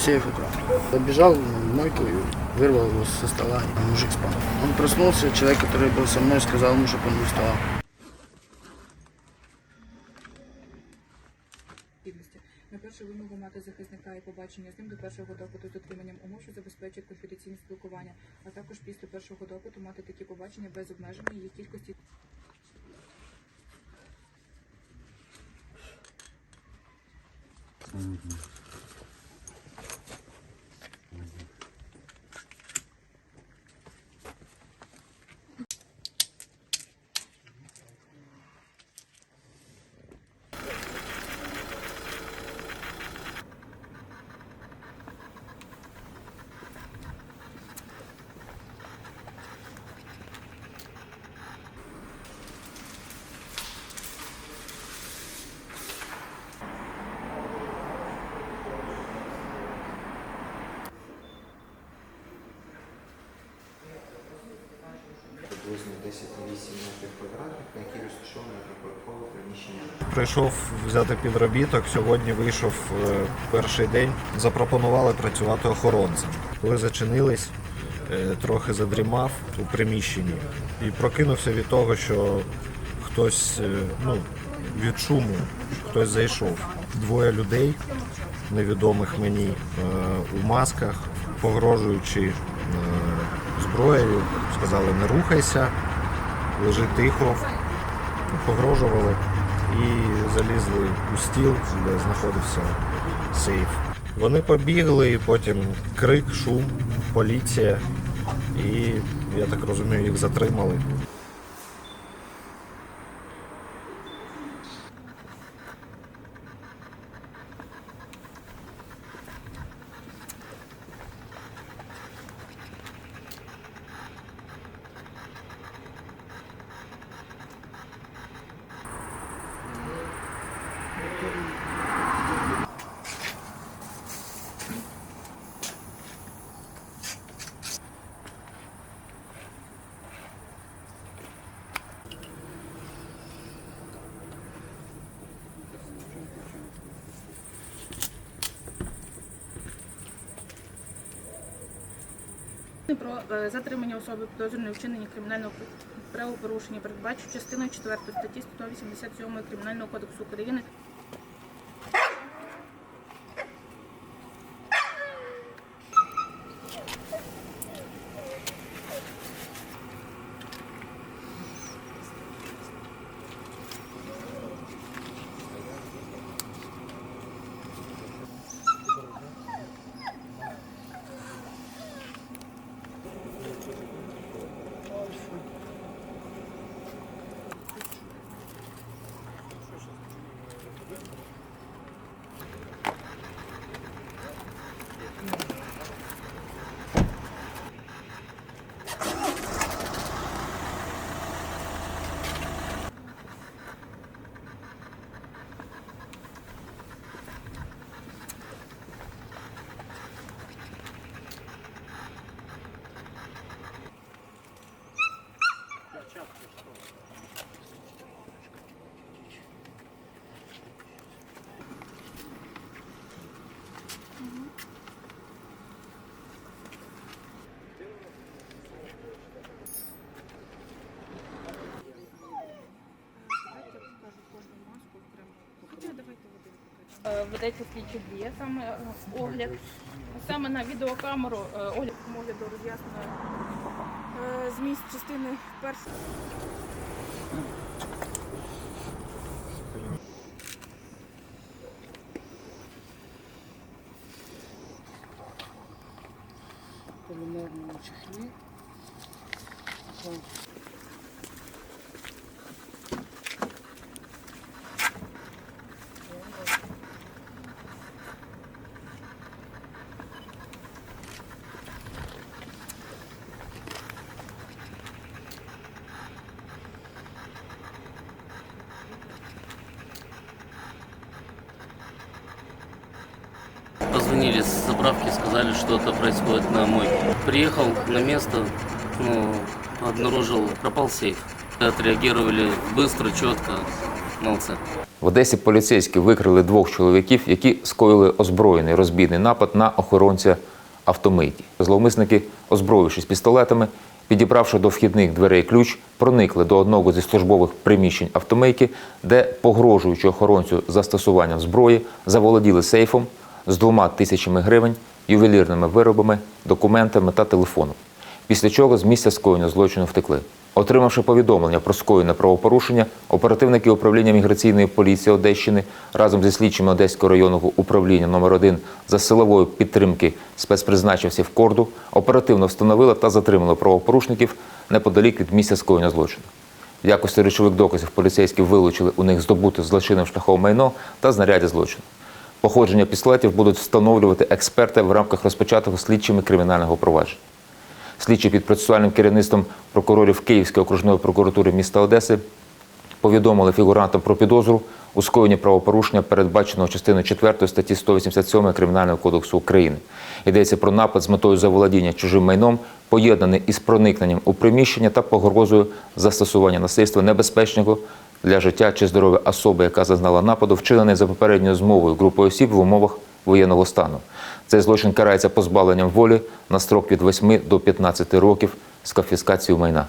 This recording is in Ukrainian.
сейф украл. Побежал в мойку и вырвал его со стола, и мужик спал. Он проснулся, человек, который был со мной, сказал ему, чтобы он не вставал. необхідності. На першу вимогу мати захисника і побачення з ним до першого допиту з дотриманням умов, що забезпечують конфіденційне спілкування, а також після першого допиту мати такі побачення без обмеження їх кількості Приблизно 10-8 метрів квадратних, на якій розташоване припаркове приміщення. Прийшов взяти підробіток. Сьогодні вийшов е, перший день. Запропонували працювати охоронцем. Коли зачинились, е, трохи задрімав у приміщенні і прокинувся від того, що хтось е, ну, від шуму, хтось зайшов. Двоє людей, невідомих мені, у масках, погрожуючи зброєю, сказали не рухайся, лежи тихо погрожували і залізли у стіл, де знаходився сейф. Вони побігли, і потім крик, шум, поліція, і я так розумію, їх затримали. Про е, затримання особи підозрюваної вчинення кримінального правопорушення передбачено частиною 4 статті 187 Кримінального кодексу України ведеться слідчі дія, саме е, огляд. Саме на відеокамеру е, огляд огляду роз'яснено е, зміст частини першої. полимерному чехле. Позвонили с заправки, сказали, что это происходит на мойке. Приехал на место, ну, обнаружил, пропал сейф. Отреагировали быстро, четко, молодцы. В Одесі поліцейські викрили двох чоловіків, які скоїли озброєний розбійний напад на охоронця автомийки. Зловмисники, озброївшись пістолетами, підібравши до вхідних дверей ключ, проникли до одного зі службових приміщень автомийки, де, погрожуючи охоронцю застосуванням зброї, заволоділи сейфом з двома тисячами гривень, ювелірними виробами, документами та телефоном. Після чого з місця скоєння злочину втекли. Отримавши повідомлення про скоєне правопорушення, оперативники управління міграційної поліції Одещини разом зі слідчими Одеського районного управління номер 1 за силової підтримки спецпризначивців Корду оперативно встановили та затримали правопорушників неподалік від місця скоєння злочину. В якості речових доказів поліцейські вилучили у них здобути злочинним шляхом майно та знаряддя злочину. Походження пістолетів будуть встановлювати експерти в рамках розпочатого слідчими кримінального провадження. Слідчі під процесуальним керівництвом прокурорів Київської окружної прокуратури міста Одеси повідомили фігурантам про підозру у скоєнні правопорушення, передбаченого частиною 4 статті 187 Кримінального кодексу України. Йдеться про напад з метою заволодіння чужим майном, поєднаний із проникненням у приміщення та погрозою застосування насильства небезпечного для життя чи здоров'я особи, яка зазнала нападу, вчинений за попередньою змовою групою осіб в умовах воєнного стану. Цей злочин карається позбавленням волі на строк від 8 до 15 років з конфіскацією майна.